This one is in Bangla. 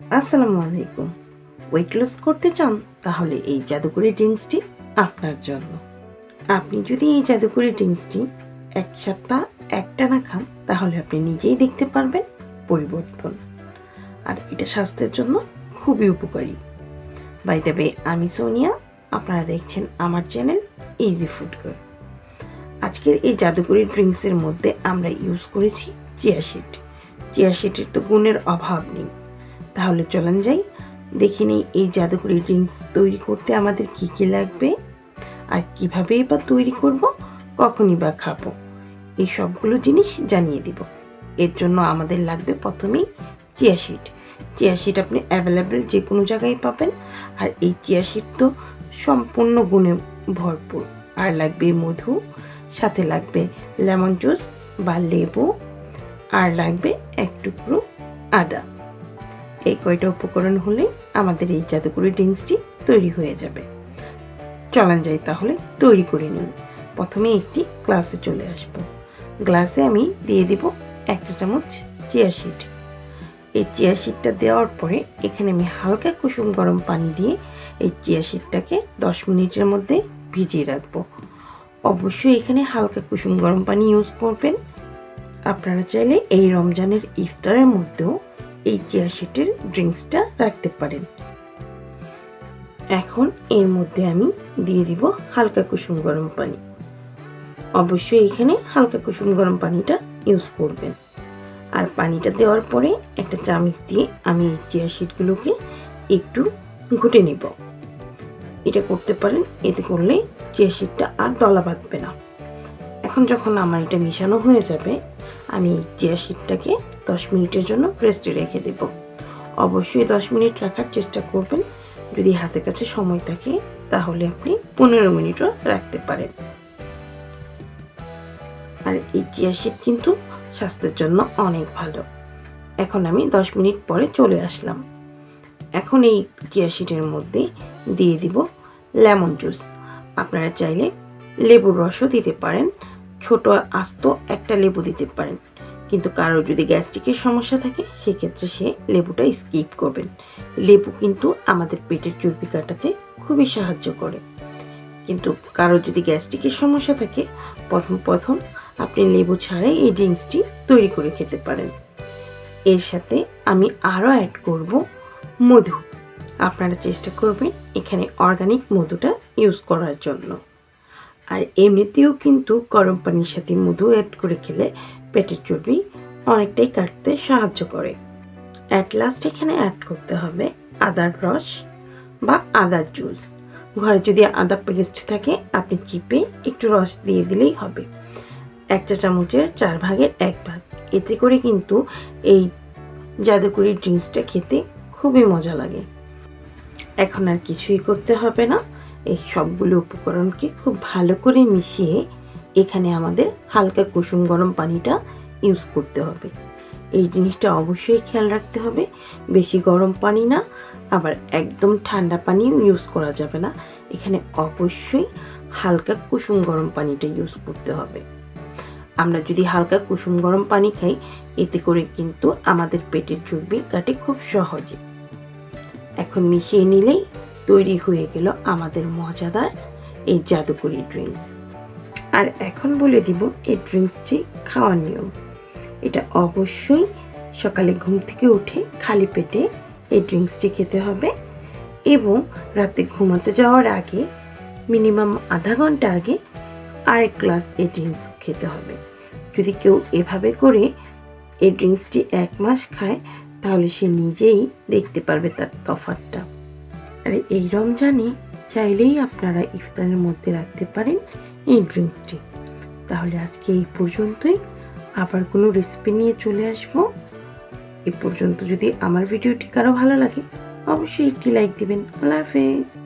আসসালামু আলাইকুম। ওয়েট লস করতে চান, তাহলে এই জাদুকরি ড্রিঙ্কসটি আপনার জন্য। আপনি যদি এই জাদুকরি ড্রিঙ্কসটি এক সপ্তাহ একটানা খান, তাহলে আপনি নিজেই দেখতে পারবেন পরিবর্তন। আর এটা স্বাস্থ্যের জন্য খুবই উপকারী। বাই আমি সোনিয়া, আপনারা দেখছেন আমার চ্যানেল ইজি ফুড গার্ল আজকের এই জাদুকরি ড্রিঙ্কসের মধ্যে আমরা ইউজ করেছি চিয়া শিট চিয়া তো গুণের অভাব নেই। তাহলে চলেন যাই। দেখে নিই এই জাদুকরি ড্রিঙ্কস তৈরি করতে আমাদের কি কি লাগবে আর কিভাবেই বা তৈরি করব, কখনই বা খাব। এই সবগুলো জিনিস জানিয়ে দিব। এর জন্য আমাদের লাগবে প্রথমেই চিয়া শিট চিয়া শিট আপনি অ্যাভেলেবেল যে কোনো জায়গায় পাবেন আর এই চিয়া শিট তো সম্পূর্ণ গুণে ভরপুর। আর লাগবে মধু, সাথে লাগবে লেমন জুস বা লেবু, আর লাগবে এক টুকরো আদা। এই কয়টা উপকরণ হলে আমাদের এই জাদুকরি ড্রিঙ্কসটি তৈরি হয়ে যাবে। চলান যাই তাহলে, তৈরি করে নিই। প্রথমে একটি গ্লাসে চলে আসব। গ্লাসে আমি দিয়ে দিব একটা চামচ চিয়া শিট এই চিয়া শিটটা দেওয়ার পরে এখানে আমি হালকা কুসুম গরম পানি দিয়ে এই চিয়া শিটটাকে দশ মিনিটের মধ্যে ভিজিয়ে রাখব। অবশ্যই এখানে হালকা কুসুম গরম পানি ইউজ করবেন। আপনারা চাইলে এই রমজানের ইফতারের মধ্যেও এই চিয়া শিটের ড্রিঙ্কসটা রাখতে পারেন। এখন এর মধ্যে আমি দিয়ে দিব হালকা কুসুম গরম পানি। অবশ্যই এখানে হালকা কুসুম গরম পানিটা ইউজ করবেন। আর পানিটা দেওয়ার পরে একটা চামচ দিয়ে আমি এই চিয়া শিটগুলোকে একটু ঘুটে নিব। এটা করতে পারেন, এতে করলে চিয়া শিটটা আর দলা বাঁধবে না। এখন যখন আমার এটা মিশানো হয়ে যাবে আমি চিয়া শিটটাকে দশ মিনিটের জন্য রেস্টে রেখে দেব। অবশ্যই দশ মিনিট রাখার চেষ্টা করবেন। যদি হাতের কাছে সময় থাকে, তাহলে আপনি পনেরো মিনিটও রাখতে পারেন। আর এই চিয়া শিট কিন্তু স্বাস্থ্যের জন্য অনেক ভালো। এখন আমি দশ মিনিট পরে চলে আসলাম। এখন এই চিয়া শিটের মধ্যে দিয়ে দিব লেমন জুস। আপনারা চাইলে লেবুর রসও দিতে পারেন। ছোট আস্ত একটা লেবু দিতে পারেন। কিন্তু কারও যদি গ্যাস্ট্রিকের সমস্যা থাকে, সেক্ষেত্রে সে লেবুটা স্কিপ করবেন। লেবু কিন্তু আমাদের পেটের চর্বি কাটাতে খুবই সাহায্য করে। কিন্তু কারও যদি গ্যাস্ট্রিকের সমস্যা থাকে, প্রথম প্রথম আপনি লেবু ছাড়াই এই ড্রিঙ্কসটি তৈরি করে খেতে পারেন। এর সাথে আমি আরও অ্যাড করব মধু। আপনারা চেষ্টা করবেন এখানে অর্গানিক মধুটা ইউজ করার জন্য। আর এমনিতেও কিন্তু গরম পানির সাথে মধু অ্যাড করে খেলে পেটের চর্বি অনেকটাই কাটতে সাহায্য করে। অ্যাট লাস্ট এখানে অ্যাড করতে হবে আদার রস বা আদার জুস ঘরে যদি আদা পেস্ট থাকে, আপনি চিপে একটু রস দিয়ে দিলেই হবে। এক চা চামচের চার ভাগের এক ভাগ। এতে করে কিন্তু এই জাদুকরি ড্রিঙ্কসটা খেতে খুবই মজা লাগে। এখন আর কিছুই করতে হবে না। এই সবগুলো উপকরণকে খুব ভালো করে মিশিয়ে এখানে আমাদের হালকা কুসুম গরম পানিটা ইউজ করতে হবে। এই জিনিসটা অবশ্যই খেয়াল রাখতে হবে। বেশি গরম পানি না, আবার একদম ঠান্ডা পানিও ইউজ করা যাবে না। এখানে অবশ্যই হালকা কুসুম গরম পানিটা ইউজ করতে হবে। আমরা যদি হালকা কুসুম গরম পানি খাই, এতে করে কিন্তু আমাদের পেটের চর্বি কাটে খুব সহজে। এখন মিশিয়ে নিলেই তৈরি হয়ে গেল আমাদের মজাদার এই জাদুকরি ড্রিঙ্কস আর এখন বলে দিব এই ড্রিঙ্কসটি খাওয়ার নিয়ম। এটা অবশ্যই সকালে ঘুম থেকে উঠে খালি পেটে এই ড্রিঙ্কসটি খেতে হবে এবং রাতে ঘুমাতে যাওয়ার আগে মিনিমাম আধা ঘণ্টা আগে আরেক গ্লাস এই ড্রিঙ্কস খেতে হবে। যদি কেউ এভাবে করে এই ড্রিঙ্কসটি এক মাস খায়, তাহলে সে নিজেই দেখতে পারবে তার তফাতটা আর এই রমজানে চাইলেই আপনারা ইফতারের মধ্যে রাখতে পারেন এই ড্রিঙ্কসটি। তাহলে আজকে এই পর্যন্তই। আবার কোনো রেসিপি নিয়ে চলে আসব। এ পর্যন্ত যদি আমার ভিডিওটি কারও ভালো লাগে, অবশ্যই একটি লাইক দিবেন। আল্লাহ হাফেজ।